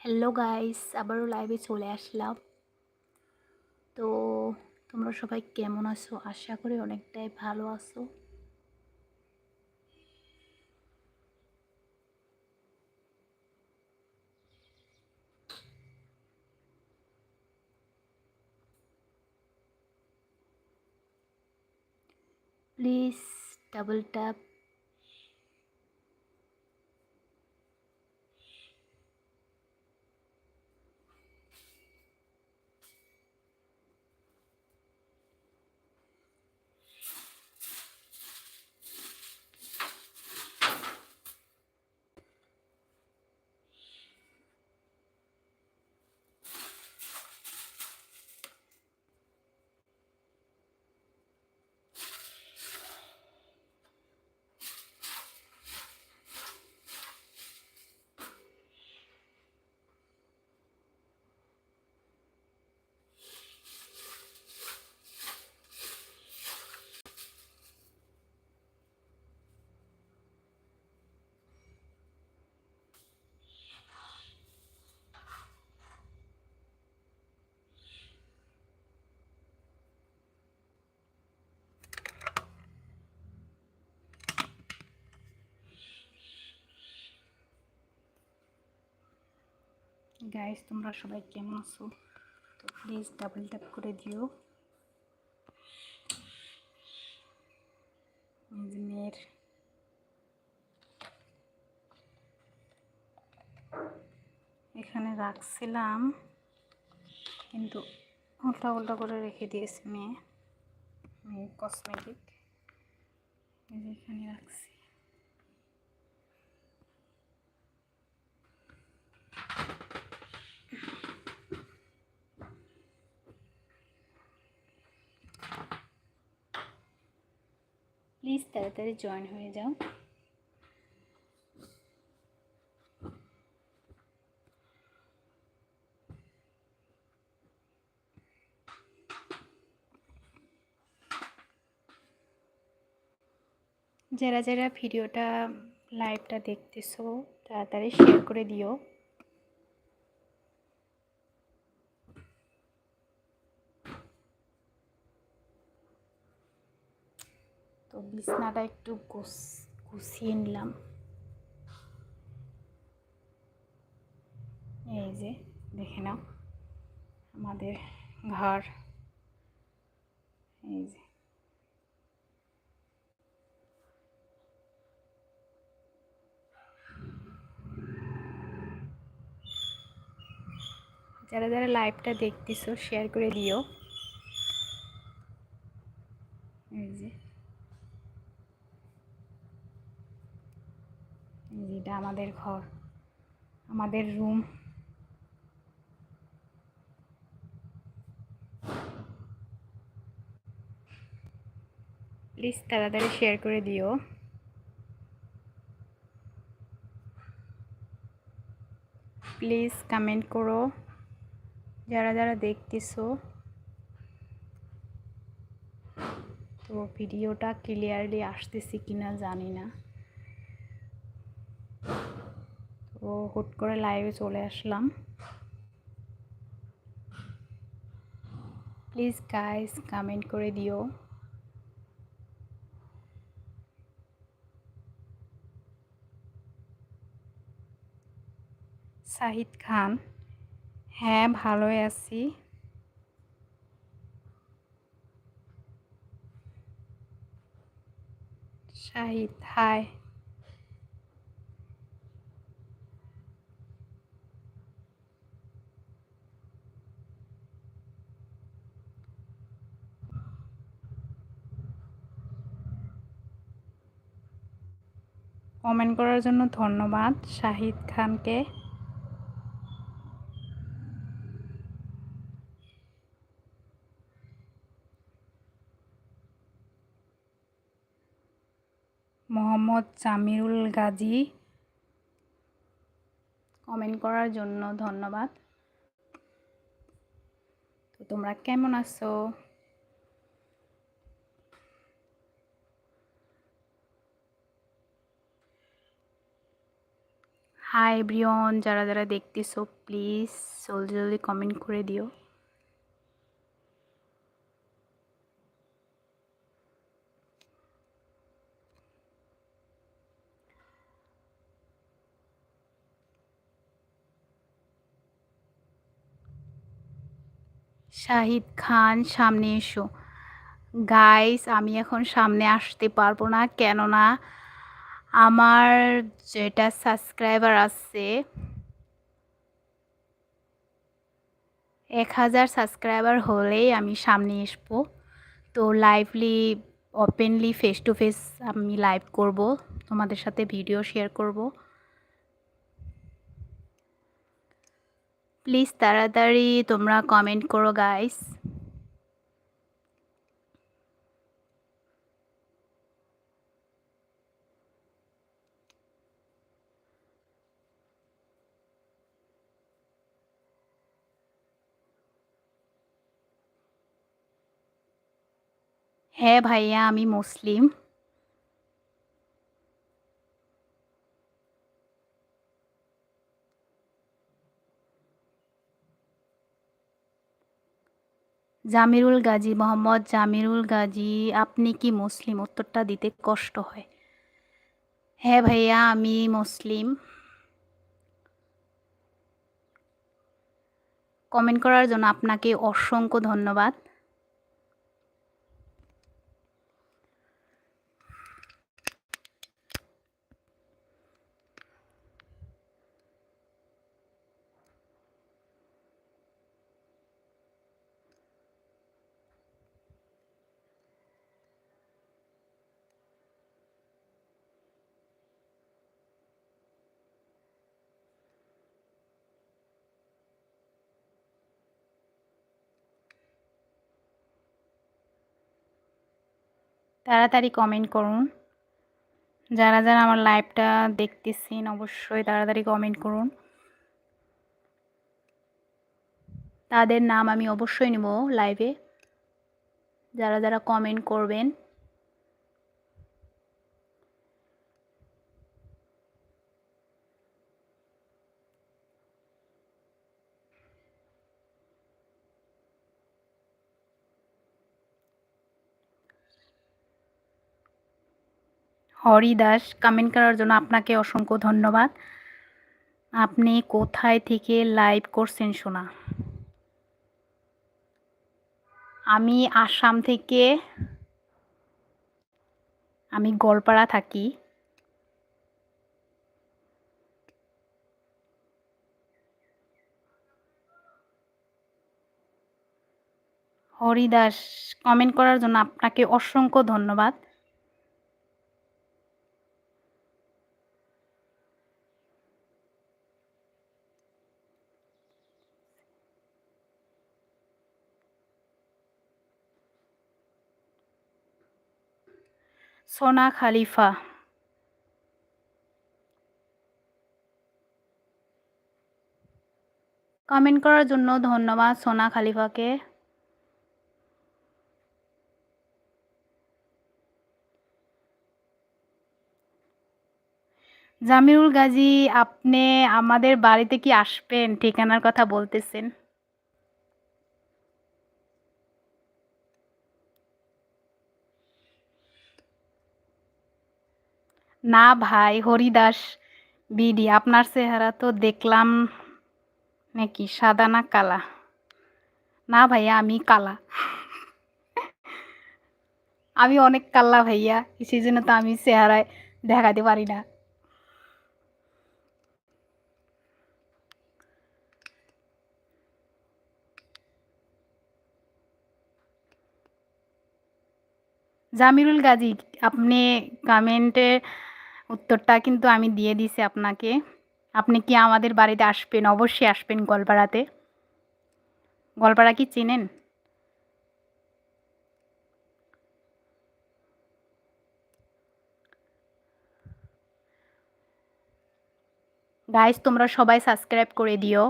Hello guys, আবারও লাইভে চলে আসলাম। তো তোমরা সবাই কেমন আছো? আশা করি অনেকটাই ভালো আছো। প্লিজ ডাবল ট্যাপ গাইস তোমরা সবাই কেমন আছো? তো প্লিজ ডাবল ট্যাপ করে দিও। মেয়ের এখানে রাখছিলাম, কিন্তু উল্টা উল্টা করে রেখে দিয়েছে মেয়ে। কসমেটিক এখানে রাখছি। প্লিজ তাড়াতাড়ি জয়েন হয়ে যাও। যারা যারা ভিডিওটা লাইভটা দেখতেছো তাড়াতাড়ি শেয়ার করে দিও তো বিছনাটা একটু গুছিয়ে নিলাম। এই যে, দেখে নাও। আমাদের ঘর। এই যে। যারা যারা লাইভটা দেখতেছো শেয়ার করে দিও এই যে এটা আমাদের ঘর, আমাদের রুম। প্লিজ তাড়াতাড়ি শেয়ার করে দিও। প্লিজ কমেন্ট করো। যারা যারা দেখতেছো, তো ভিডিওটা ক্লিয়ারলি আসতেছি কিনা জানি না। তো হুট করে লাইভে চলে আসলাম। প্লিজ গাইস কমেন্ট করে দিও। সাহিদ খান হ্যাঁ ভালোই আছি। শাহিদ হাই কমেন্ট করার জন্য ধন্যবাদ। শাহিদ খানকে। মোহাম্মদ জামিরুল গাজী। কমেন্ট করার জন্য ধন্যবাদ। তো তোমরা কেমন আছো? হাই ব্রিয়ন যারা যারা দেখতেছো প্লিজ জলদি জলদি কমেন্ট করে দিও। শাহিদ খান, সামনে এসো। গাইস আমি এখন সামনে আসতে পারব না, কেননা আমার যেটা সাবস্ক্রাইবার আছে, এক হাজার সাবস্ক্রাইবার হলেই আমি সামনে আসব। তো lively openly face to face আমি লাইভ করব, তোমাদের সাথে ভিডিও শেয়ার করব। প্লিজ তাড়াতাড়ি তোমরা কমেন্ট করো গাইস হ্যাঁ ভাইয়া, আমি মুসলিম। জামিরুল গাজী, মোহাম্মদ জামিরুল গাজী, আপনি কি মুসলিম? উত্তরটা দিতে কষ্ট হয়। হ্যাঁ ভাইয়া, আমি মুসলিম। কমেন্ট করার জন্য আপনাকে অসংখ্য ধন্যবাদ। তাড়াতাড়ি কমেন্ট করুন। যারা যারা আমার লাইভটা দেখতেছেন, অবশ্যই তাড়াতাড়ি কমেন্ট করুন। তাদের নাম আমি অবশ্যই নেব লাইভে যারা যারা কমেন্ট করবেন হরি দাস কমেন্ট করার জন্য আপনাকে অসংখ্য ধন্যবাদ। আপনি কোথায় থেকে লাইভ করছেন শোনা আমি আসাম থেকে, আমি গোলপাড়া থাকি। হরিদাস কমেন্ট করার জন্য আপনাকে অসংখ্য ধন্যবাদ। সোনা খালিফা। কমেন্ট করার জন্য ধন্যবাদ সোনা খালিফাকে। জামিরুল গাজী, আপনি আমাদের বাড়িতে কি আসবেন? ঠিকানার কথা বলতেছেন। না ভাই, হরিদাস, বিডি, আপনার চেহারা তো দেখলাম নাকি সাদা না কালা? না ভাইয়া আমি কালা। আমি অনেক কাল্লা ভাইয়া, সেই জন্য তো আমি চেহারায় দেখাতে পারি না। জামিরুল গাজী, আপনি কমেন্টে উত্তরটা কিন্তু আমি দিয়ে দিছি আপনাকে। আপনি কি আমাদের বাড়িতে আসবেন? অবশ্যই আসবেন গলপাড়াতে গলপাড়া কি চিনেন? গাইস তোমরা সবাই সাবস্ক্রাইব করে দিও।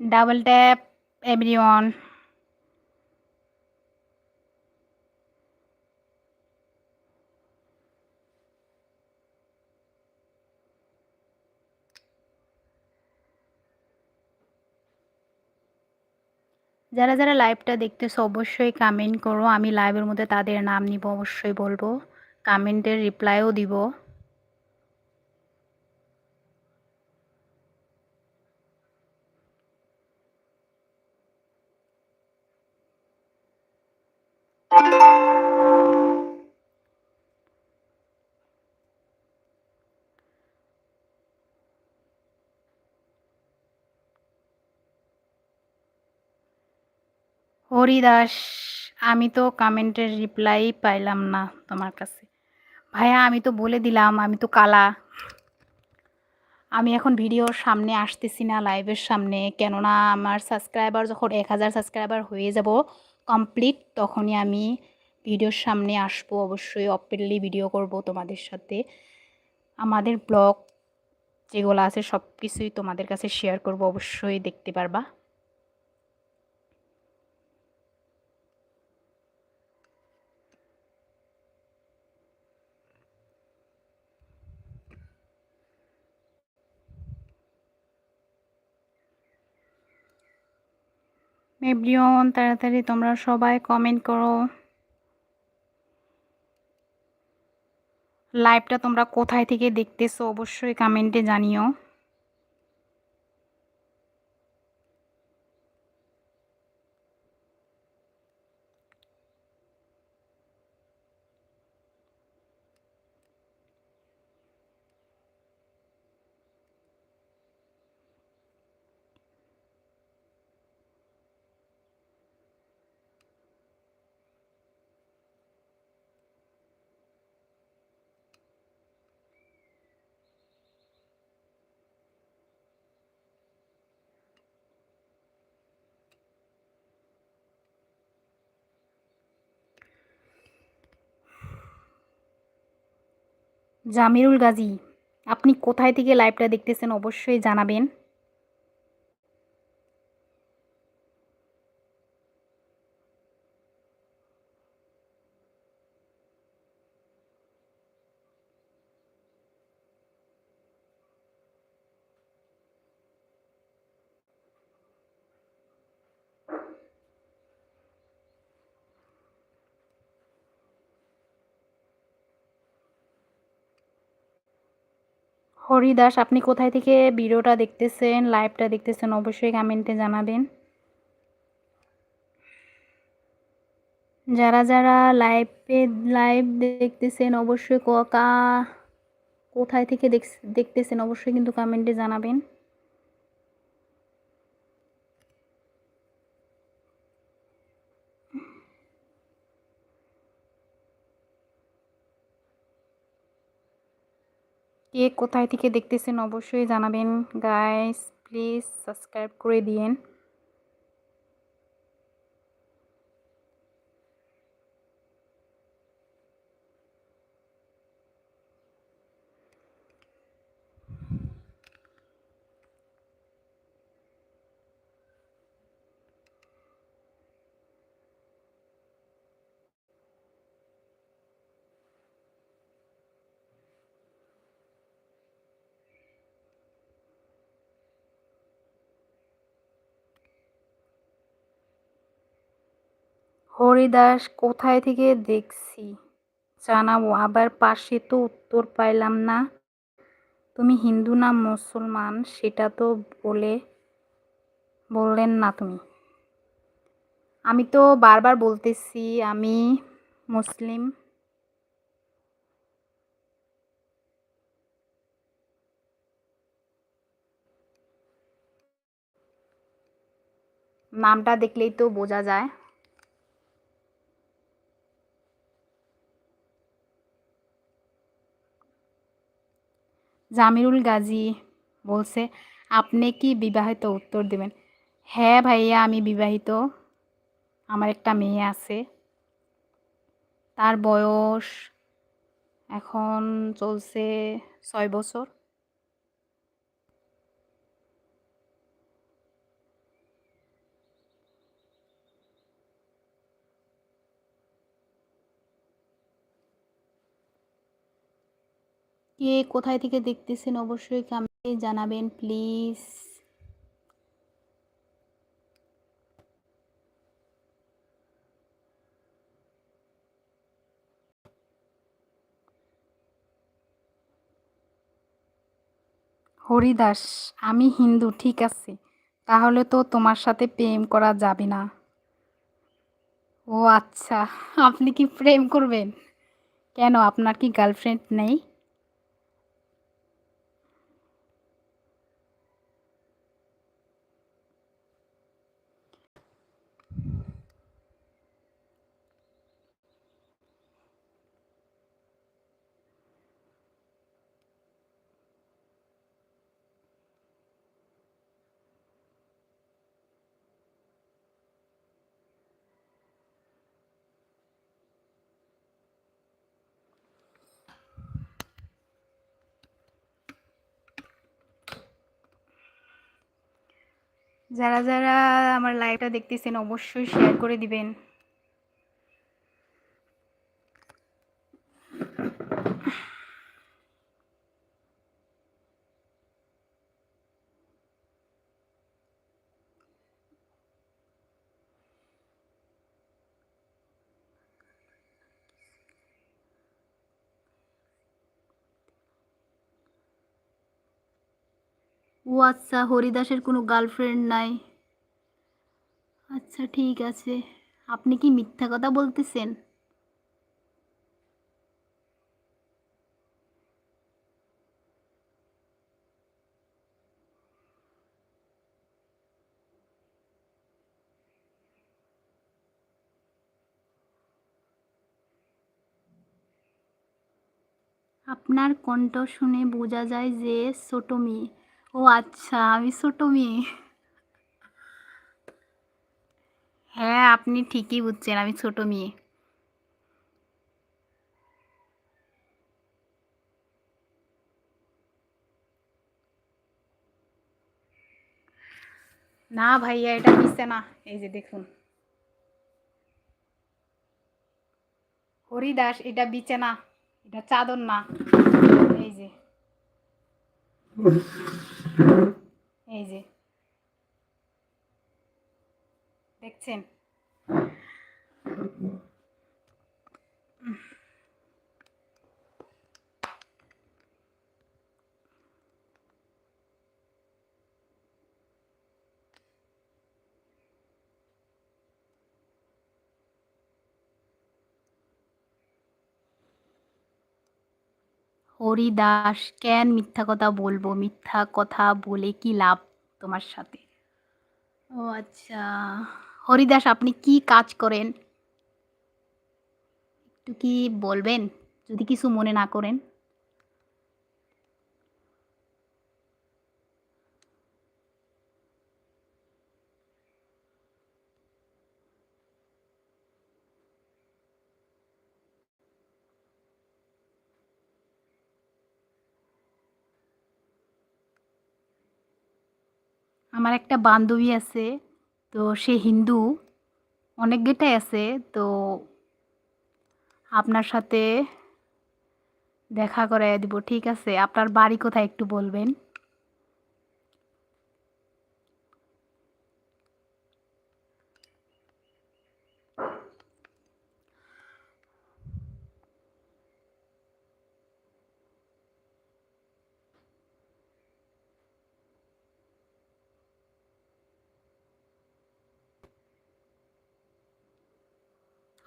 Double tap, everyone. যারা যারা লাইভটা দেখতেছো, অবশ্যই কামেন্ট করো। আমি লাইভের মধ্যে তাদের নাম নিব, অবশ্যই বলব। কামেন্টের রিপ্লাইও দিব। হরিদাস, আমি তো কমেন্টের রিপ্লাই পাইলাম না তোমার কাছে। ভাইয়া, আমি তো বলে দিলাম, আমি তো কালা। আমি এখন ভিডিওর সামনে আসতেছি না লাইভের সামনে। কেননা আমার সাবস্ক্রাইবার যখন এক হাজার সাবস্ক্রাইবার হয়ে যাব কমপ্লিট তখনই আমি ভিডিওর সামনে আসব। অবশ্যই অপেনলি ভিডিও করব তোমাদের সাথে। আমাদের ব্লগ যেগুলো আছে সব কিছুই তোমাদের কাছে শেয়ার করব, অবশ্যই দেখতে পারবা। এভরিওন তাড়াতাড়ি তোমরা সবাই কমেন্ট করো। লাইভটা তোমরা কোথায় থেকে দেখতেছো অবশ্যই কমেন্টে জানিও। জামিরুল গাজী আপনি কোথায় থেকে লাইভটা দেখতেছেন অবশ্যই জানাবেন। হরিদাস, আপনি কোথায় থেকে ভিডিওটা দেখতেছেন লাইভটা দেখতেছেন, অবশ্যই কমেন্টে জানাবেন। যারা যারা লাইভে লাইভ দেখতেছেন, অবশ্যই কা কোথায় থেকে দেখতেছেন, অবশ্যই কিন্তু কমেন্টে জানাবেন। কে কোথায় থেকে দেখতেছেন অবশ্যই জানাবেন। গাইস প্লিজ সাবস্ক্রাইব করে দিয়েন। হরিদাস কোথায় থেকে দেখছি? জানাব। আবার পাশে তো উত্তর পাইলাম না। তুমি হিন্দু না মুসলমান? সেটা তো বলে, বললেন না তুমি। আমি তো বারবার বলতেছি, আমি মুসলিম। নামটা দেখলেই তো বোঝা যায়। জামিরুল গাজী বলছে, আপনি কি বিবাহিত উত্তর দেবেন? হ্যাঁ ভাইয়া, আমি বিবাহিত। আমার একটা মেয়ে আছে। তার বয়স এখন চলছে ছয় বছর। কে কোথায় থেকে দেখতেছেন অবশ্যই কমেন্টে জানাবেন প্লিজ হরিদাস, আমি হিন্দু, ঠিক আছে। তাহলে তো তোমার সাথে প্রেম করা যাবে না। ও আচ্ছা আপনি কি প্রেম করবেন? কেন, আপনার কি গার্লফ্রেন্ড নেই? যারা যারা আমার লাইভটা দেখতেছেন অবশ্যই শেয়ার করে দিবেন। ও আচ্ছা হরিদাসের কোনো গার্লফ্রেন্ড নাই। আচ্ছা ঠিক আছে। আপনি কি মিথ্যা কথা বলতেছেন? আপনার কণ্ঠ শুনে বোঝা যায় যে ছোট মেয়ে। ও আচ্ছা আমি ছোট মেয়ে। হ্যাঁ আপনি ঠিকই বুঝছেন, আমি ছোট মেয়ে। না ভাইয়া, এটা মিশছে না। এই যে দেখুন। হরিদাস, এটা বিছে না। এটা চাদর না। এই যে। এই যে। দেখছেন? হরিদাস, কেন মিথ্যা কথা বলব? মিথ্যা কথা বলে কি লাভ তোমার সাথে? ও আচ্ছা হরিদাস, আপনি কি কাজ করেন? একটু কি বলবেন? যদি কিছু মনে না করেন। আমার একটা বান্ধবী আছে, তো সে হিন্দু। অনেক গেটাই আছে, তো আপনার সাথে দেখা করাই দিব, ঠিক আছে? আপনার বাড়ি কোথায় একটু বলবেন?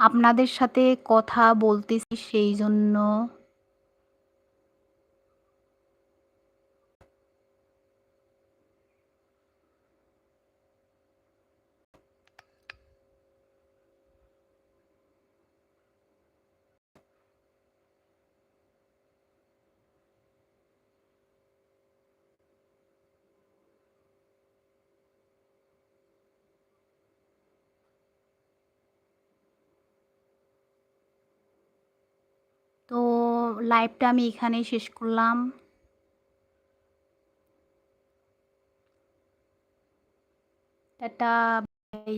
আপনাদের সাথে কথা বলতেছি সেই জন্য তো লাইভটা আমি এখানেই শেষ করলাম। Tata bye